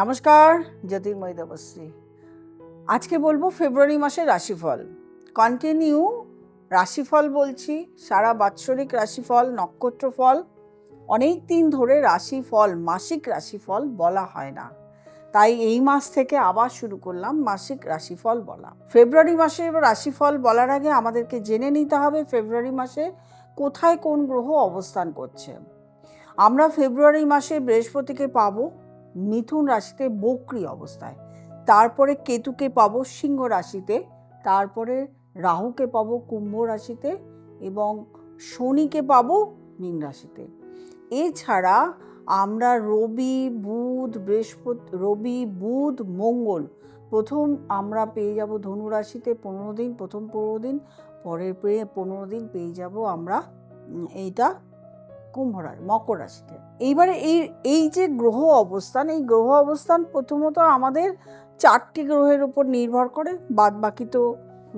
নমস্কার, জ্যোতির্ময় দেবশ্রী। আজকে বলব ফেব্রুয়ারি মাসের রাশিফল। কন্টিনিউ রাশিফল বলছি, সারা বাৎসরিক রাশিফল, নক্ষত্রফল, অনেক দিন ধরে রাশিফল, মাসিক রাশিফল বলা হয় না। তাই এই মাস থেকে আবার শুরু করলাম মাসিক রাশিফল বলা। ফেব্রুয়ারি মাসের রাশিফল বলার আগে আমাদেরকে জেনে নিতে হবে ফেব্রুয়ারি মাসে কোথায় কোন গ্রহ অবস্থান করছে। আমরা ফেব্রুয়ারি মাসে বৃহস্পতিকে পাবো মিথুন রাশিতে বক্রি অবস্থায়। তারপরে কেতুকে পাবো সিংহ রাশিতে, তারপরে রাহুকে পাবো কুম্ভ রাশিতে এবং শনিকে পাবো মীন রাশিতে। এছাড়া আমরা রবি, বুধ, বৃহস্পতি, রবি, বুধ, মঙ্গল, প্রথম আমরা পেয়ে যাব ধনু রাশিতে পনেরো দিন, প্রথম পনেরো দিন, পরের পেয়ে পনেরো দিন পেয়ে যাব আমরা এইটা কুম্ভ রাশি মকর রাশিতে। এইবারে এই এই যে গ্রহ অবস্থান, এই গ্রহ অবস্থান প্রথমত আমাদের চারটি গ্রহের উপর নির্ভর করে। বাদ বাকি তো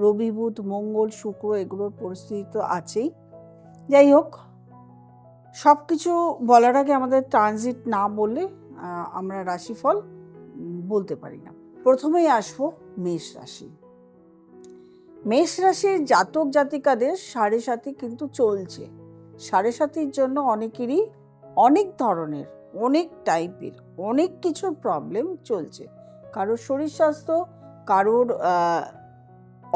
রবি, বুধ, মঙ্গল, শুক্র এগুলোর পরিস্থিতি তো আছেই। যাই হোক সব কিছু বলার আগে আমাদের ট্রানজিট না বললে আমরা রাশিফল বলতে পারি না। প্রথমেই আসব মেষ রাশি। মেষ রাশির জাতক জাতিকাদের সাড়ে সাথে কিন্তু চলছে। সাড়ে সাতির জন্য অনেকেরই অনেক ধরনের, অনেক টাইপের, অনেক কিছুর প্রবলেম চলছে। কারোর শরীর স্বাস্থ্য, কারোর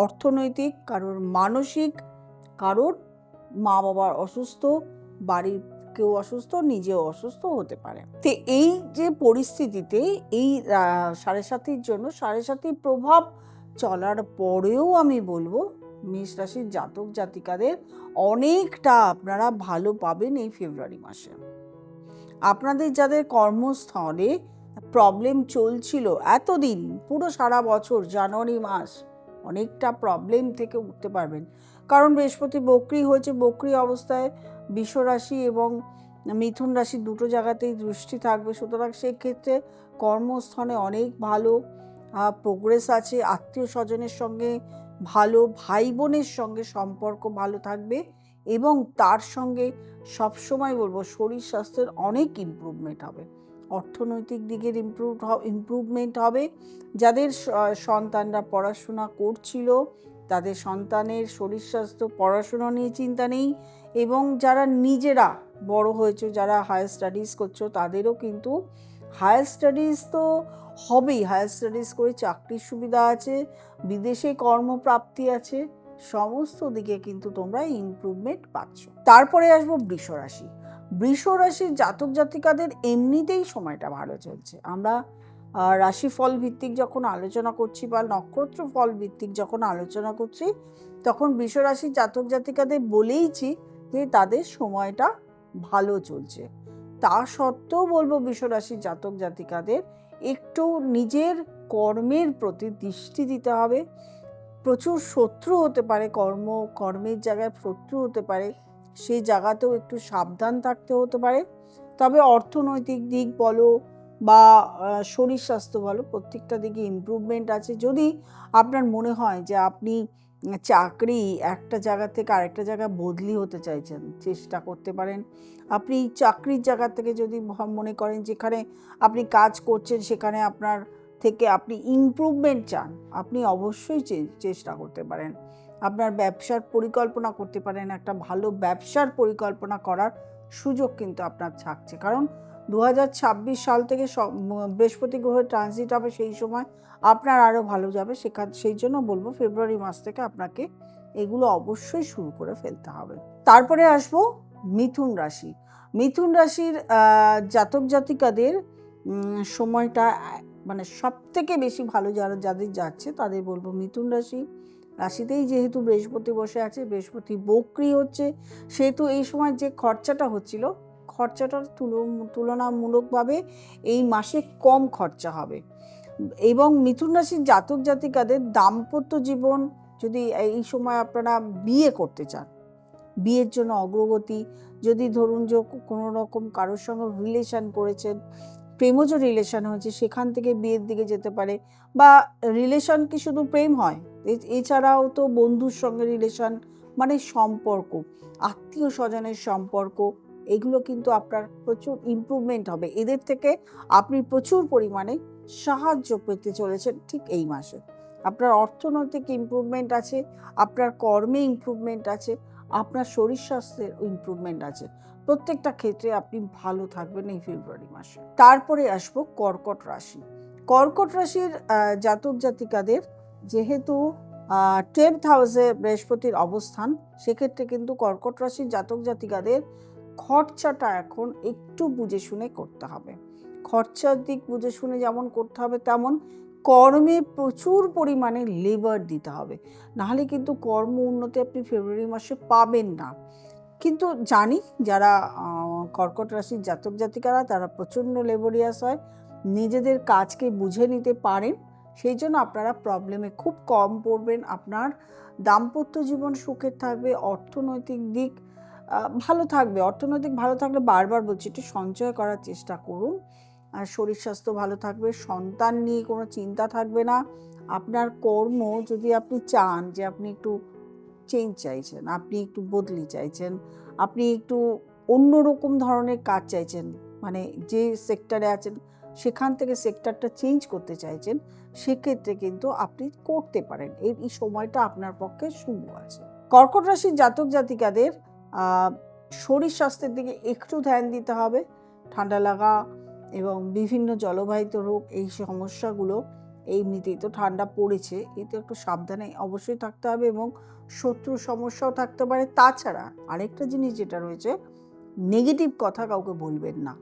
অর্থনৈতিক, কারোর মানসিক, কারোর মা বাবার অসুস্থ, বাড়ির কেউ অসুস্থ, নিজেও অসুস্থ হতে পারে। তো এই যে পরিস্থিতিতে এই সাড়ে সাতির জন্য সাড়ে সাতির প্রভাব চলার পরেও আমি বলব মেষ রাশির জাতক জাতিকাদের অনেকটা আপনারা ভালো পাবেন এই ফেব্রুয়ারি মাসে। আপনাদের যাদের কর্মস্থলে প্রবলেম চলছিল এতদিন, পুরো সারা বছর, জানুয়ারি মাস, অনেকটা প্রবলেম থেকে উঠতে পারবেন। কারণ বৃহস্পতি বক্রি হয়েছে, বক্রি অবস্থায় বিশ্বরাশি এবং মিথুন রাশি দুটো জায়গাতেই দৃষ্টি থাকবে। সুতরাং সেক্ষেত্রে কর্মস্থলে অনেক ভালো প্রোগ্রেস আছে। আত্মীয় স্বজনের সঙ্গে ভালো ভাই বোনের সঙ্গে সম্পর্ক ভালো থাকবে এবং তার সঙ্গে সবসময় বলব শরীর স্বাস্থ্যের অনেক ইমপ্রুভমেন্ট হবে। অর্থনৈতিক দিকের ইমপ্রুভ ইমপ্রুভমেন্ট হবে। যাদের সন্তানরা পড়াশোনা করছিল, তাদের সন্তানের শরীর স্বাস্থ্য, পড়াশোনা নিয়ে চিন্তা নেই এবং যারা নিজেরা বড় হয়েছে, যারা হায়ার স্টাডিজ করছ, তাদেরও কিন্তু হায়ার স্টাডিজ তো হবেই। হায়ার স্টাডিজ করে চাকরির সুবিধা আছে, বিদেশে কর্মপ্রাপ্তি আছে, সমস্ত দিকে কিন্তু তোমরা ইমপ্রুভমেন্ট পাচ্ছ। তারপরে আসব বৃষ রাশি। বৃষ রাশির জাতক জাতিকাদের এমনিতেই সময়টা ভালো চলছে। আমরা রাশিফল ভিত্তিক যখন আলোচনা করছি বা নক্ষত্র ফল ভিত্তিক যখন আলোচনা করছি, তখন রাশির জাতক জাতিকাদের বলেইছি যে তাদের সময়টা ভালো চলছে। তা সত্ত্বেও বলব রাশির জাতক জাতিকাদের একটু নিজের কর্মের প্রতি দৃষ্টি দিতে হবে। প্রচুর শত্রু হতে পারে কর্ম, কর্মের জায়গায় শত্রু হতে পারে, সেই জায়গাতেও একটু সাবধান থাকতে হতে পারে। তবে অর্থনৈতিক দিক বলো বা শরীর স্বাস্থ্য বলো, প্রত্যেকটা দিকে ইমপ্রুভমেন্ট আছে। যদি আপনার মনে হয় যে আপনি চাকরি একটা জায়গা থেকে আরেকটা জায়গা বদলি হতে চাইছেন, চেষ্টা করতে পারেন। আপনি চাকরির জায়গা থেকে যদি মনে করেন যেখানে আপনি কাজ করছেন, সেখানে আপনার থেকে আপনি ইমপ্রুভমেন্ট চান, আপনি অবশ্যই চেষ্টা করতে পারেন। আপনার ব্যবসার পরিকল্পনা করতে পারেন, একটা ভালো ব্যবসার পরিকল্পনা করার সুযোগ কিন্তু আপনার থাকছে। কারণ দু হাজার ছাব্বিশ সাল থেকে বৃহস্পতি গ্রহের ট্রানজিট হবে সেই সময় আপনার আরও ভালো যাবে। সেখান সেই জন্য বলব ফেব্রুয়ারি মাস থেকে আপনাকে এগুলো অবশ্যই শুরু করে ফেলতে হবে। তারপরে আসব মিথুন রাশি। মিথুন রাশির জাতক জাতিকাদের সময়টা মানে সব থেকে বেশি ভালো যারা, যাদের যাচ্ছে তাদের বলব মিথুন রাশি। রাশিতেই যেহেতু বৃহস্পতি বসে আছে, বৃহস্পতি বক্রি হচ্ছে, সেহেতু এই সময় যে খরচাটা হচ্ছিল খরচাটার তুল- তুলনামূলকভাবে এই মাসে কম খরচা হবে। এবং মিথুন রাশির জাতক জাতিকাদের দাম্পত্য জীবন যদি এই সময় আপনারা বিয়ে করতে চান, বিয়ের জন্য অগ্রগতি, যদি ধরুন যে কোনো রকম কারোর সঙ্গে রিলেশন করেছেন, প্রেমজ রিলেশন হয়েছে, সেখান থেকে বিয়ের দিকে যেতে পারে বা রিলেশন কি শুধু প্রেম হয়? এছাড়াও তো বন্ধুর সঙ্গে রিলেশন মানে সম্পর্ক, আত্মীয় স্বজনের সম্পর্ক এগুলো কিন্তু আপনার প্রচুর ইমপ্রুভমেন্ট হবে। এদের থেকে আপনি প্রচুর পরিমাণে সাহায্য পেতে চলেছেন ঠিক এই মাসে। আপনার অর্থনৈতিক ইমপ্রুভমেন্ট আছে, আপনার কর্মে ইমপ্রুভমেন্ট আছে, আপনার শরীর স্বাস্থ্যের ইমপ্রুভমেন্ট আছে। প্রত্যেকটা ক্ষেত্রে আপনি ভালো থাকবেন এই ফেব্রুয়ারি মাসে। তারপরে আসব কর্কট রাশি। কর্কট রাশির জাতক জাতিকাদের যেহেতু টেন্থ হাউসে বৃহস্পতির অবস্থান, সেক্ষেত্রে কিন্তু কর্কট রাশির জাতক জাতিকাদের খরচাটা এখন একটু বুঝে শুনে করতে হবে। খরচার দিক বুঝে শুনে যেমন করতে হবে, তেমন কর্মে প্রচুর পরিমাণে লেবার দিতে হবে। নাহলে কিন্তু কর্ম উন্নতি আপনি ফেব্রুয়ারি মাসে পাবেন না। কিন্তু জানি যারা কর্কট রাশির জাতক জাতিকারা, তারা প্রচণ্ড লেবরিয়াস হয়। নিজেদের কাজকে বুঝে নিতে পারেন। সেই জন্য আপনারা প্রবলেমে খুব কম পড়বেন। আপনার দাম্পত্য জীবন সুখের থাকবে, অর্থনৈতিক দিক ভালো থাকবে, অর্থনৈতিক ভালো থাকলে বারবার বলছি, একটু সঞ্চয় করার চেষ্টা করুন। আর শরীর স্বাস্থ্য ভালো থাকবে, সন্তান নিয়ে কোনো চিন্তা থাকবে না। আপনার কর্ম যদি আপনি চান যে আপনি একটু চেঞ্জ চাইছেন, আপনি একটু বদলি চাইছেন, আপনি একটু অন্যরকম ধরনের কাজ চাইছেন মানে যে সেক্টরে আছেন, সেখান থেকে সেক্টরটা চেঞ্জ করতে চাইছেন, সেক্ষেত্রে কিন্তু আপনি করতে পারেন। এই সময়টা আপনার পক্ষে শুভ আছে। কর্কট রাশির জাতক জাতিকাদের শরীর স্বাস্থ্যের দিকে একটু ধ্যান দিতে হবে। ঠান্ডা লাগা এবং বিভিন্ন জলবাহিত রোগ, এই সমস্যাগুলো এমনিতেই তো ঠান্ডা পড়েছে এতে একটু সাবধানে অবশ্যই থাকতে হবে এবং শত্রু সমস্যাও থাকতে পারে। তাছাড়া আরেকটা জিনিস যেটা রয়েছে নেগেটিভ কথা কাউকে বলবেন না।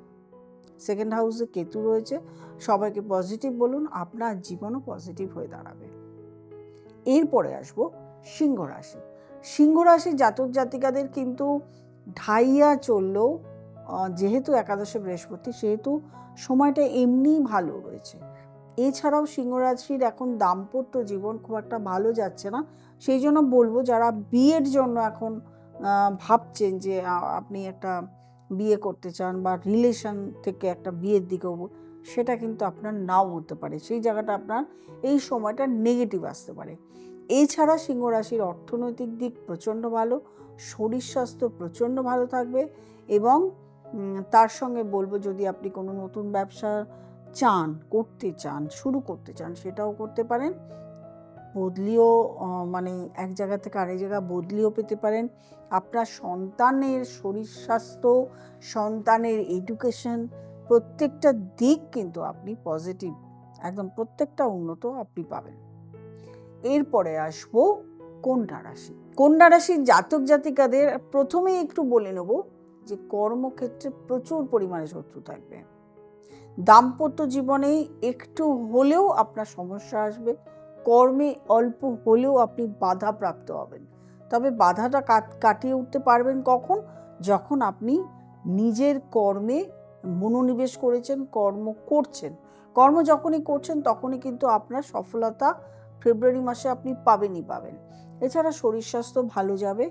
সেকেন্ড হাউসে কেতু রয়েছে, সবাইকে পজিটিভ বলুন, আপনার জীবনও পজিটিভ হয়ে দাঁড়াবে। এরপরে আসব সিংহ রাশি। সিংহ রাশির জাতক জাতিকাদের কিন্তু ঢাইয়া চললেও যেহেতু একাদশে বৃহস্পতি, সেহেতু সময়টা এমনিই ভালো রয়েছে। এছাড়াও সিংহ রাশির এখন দাম্পত্য জীবন খুব একটা ভালো যাচ্ছে না। সেই জন্য বলব যারা বিয়ের জন্য এখন ভাবছেন যে আপনি একটা বিয়ে করতে চান বা রিলেশন থেকে একটা বিয়ের দিকেও সেটা কিন্তু আপনার নাও হতে পারে। সেই জায়গাটা আপনার এই সময়টা নেগেটিভ আসতে পারে। এছাড়া সিংহ রাশির অর্থনৈতিক দিক প্রচণ্ড ভালো, শরীর স্বাস্থ্য প্রচণ্ড ভালো থাকবে এবং তার সঙ্গে বলব যদি আপনি কোনো নতুন ব্যবসা চান, করতে চান, শুরু করতে চান, সেটাও করতে পারেন। বদলিও মানে এক জায়গা থেকে আরেক জায়গা বদলিও পেতে পারেন। আপনার সন্তানের শরীর স্বাস্থ্য, সন্তানের এডুকেশন প্রত্যেকটা দিক কিন্তু আপনি পজিটিভ একদম প্রত্যেকটা উন্নত আপনি পাবেন। এরপরে আসব কন্যা রাশি। কন্যা রাশির জাতক জাতিকাদের প্রথমেই একটু বলে নেব যে কর্মক্ষেত্রে প্রচুর পরিমাণে শত্রু থাকবে। দাম্পত্য জীবনে একটু হলেও আপনার সমস্যা আসবে, কর্মে অল্প হলেও আপনি বাধা প্রাপ্ত হবেন। তবে বাধাটা কাটিয়ে উঠতে পারবেন কখন? যখন আপনি নিজের কর্মে মনোনিবেশ করেছেন, কর্ম করছেন। কর্ম যখনই করছেন, তখনই কিন্তু আপনার সফলতা ফেব্রুয়ারি মাসে আপনি পাবেনই পাবেন। এছাড়া শরীর স্বাস্থ্য ভালো যাবে।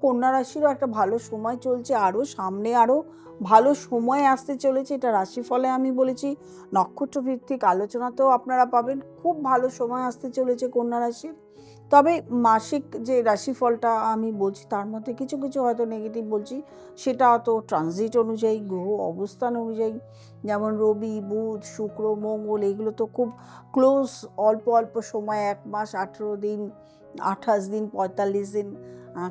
কন্যা রাশিরও একটা ভালো সময় চলছে। আরও সামনে আরও ভালো সময় আসতে চলেছে। এটা রাশিফলে আমি বলেছি। নক্ষত্রভিত্তিক আলোচনাতেও আপনারা পাবেন। খুব ভালো সময় আসতে চলেছে কন্যা রাশির। তবে মাসিক যে রাশিফলটা আমি বলছি, তার মধ্যে কিছু কিছু হয়তো নেগেটিভ বলছি, সেটা হয়তো ট্রানজিট অনুযায়ী, গ্রহ অবস্থান অনুযায়ী, যেমন রবি, বুধ, শুক্র, মঙ্গল, এগুলো তো খুব ক্লোজ অল্প অল্প সময়, এক মাস, আঠেরো দিন, আঠাশ দিন, পঁয়তাল্লিশ দিন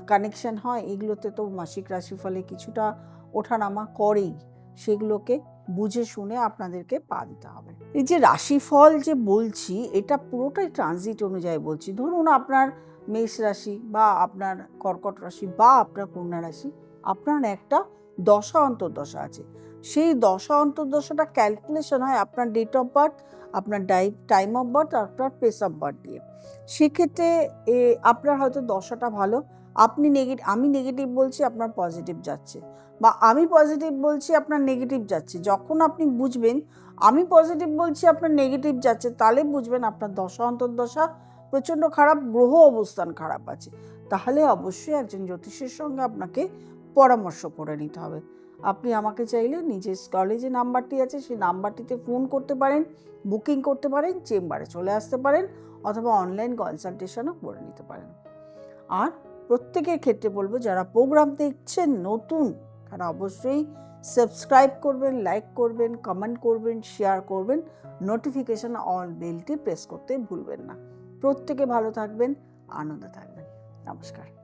কানেকশন হয়, এগুলোতে তো মাসিক রাশিফলে কিছুটা ওঠানামা করেই, সেগুলোকে বুঝে শুনে আপনাদেরকে পা দিতে হবে। এই যে রাশিফল যে বলছি এটা পুরোটাই ট্রানজিট অনুযায়ী বলছি। ধরুন আপনার মেষ রাশি বা আপনার কর্কট রাশি বা আপনার কন্যা রাশি আপনার একটা দশা অন্তর্দশা আছে। সেই দশা অন্তর্দশাটা ক্যালকুলেশন হয় আপনার ডেট অফ বার্থ আপনার ডাই টাইম অফ বার্থ আপনার প্লেস অফ বার্থ দিয়ে। সেক্ষেত্রে এ, আপনার হয়তো দশাটা ভালো আপনি নেগেটিভ আমি নেগেটিভ বলছি, আপনার পজিটিভ যাচ্ছে। বা আমি পজিটিভ বলছি, আপনার নেগেটিভ যাচ্ছে। যখন আপনি বুঝবেন, আমি পজিটিভ বলছি, আপনার নেগেটিভ যাচ্ছে, তাহলে বুঝবেন আপনার দশা, অন্তর্দশা, প্রচণ্ড খারাপ, গ্রহ অবস্থান খারাপ আছে। তাহলে অবশ্যই একজন জ্যোতিষের সঙ্গে আপনাকে পরামর্শ করে নিতে হবে। আপনি আমাকে চাইলে নিজের কলেজে নাম্বারটি আছে, সেই নাম্বারটিতে ফোন করতে পারেন বুকিং করতে পারেন চেম্বারে চলে আসতে পারেন, অথবা অনলাইন কনসালটেশনও করে নিতে পারেন। আর প্রত্যেকের ক্ষেত্রে বলব, যারা প্রোগ্রাম দেখছেন, নতুন, তারা অবশ্যই সাবস্ক্রাইব করবেন লাইক করবেন কমেন্ট করবেন শেয়ার করবেন। নোটিফিকেশন অল বেলটি প্রেস করতে ভুলবেন না। প্রত্যেকে ভালো থাকবেন, আনন্দে থাকবেন। নমস্কার।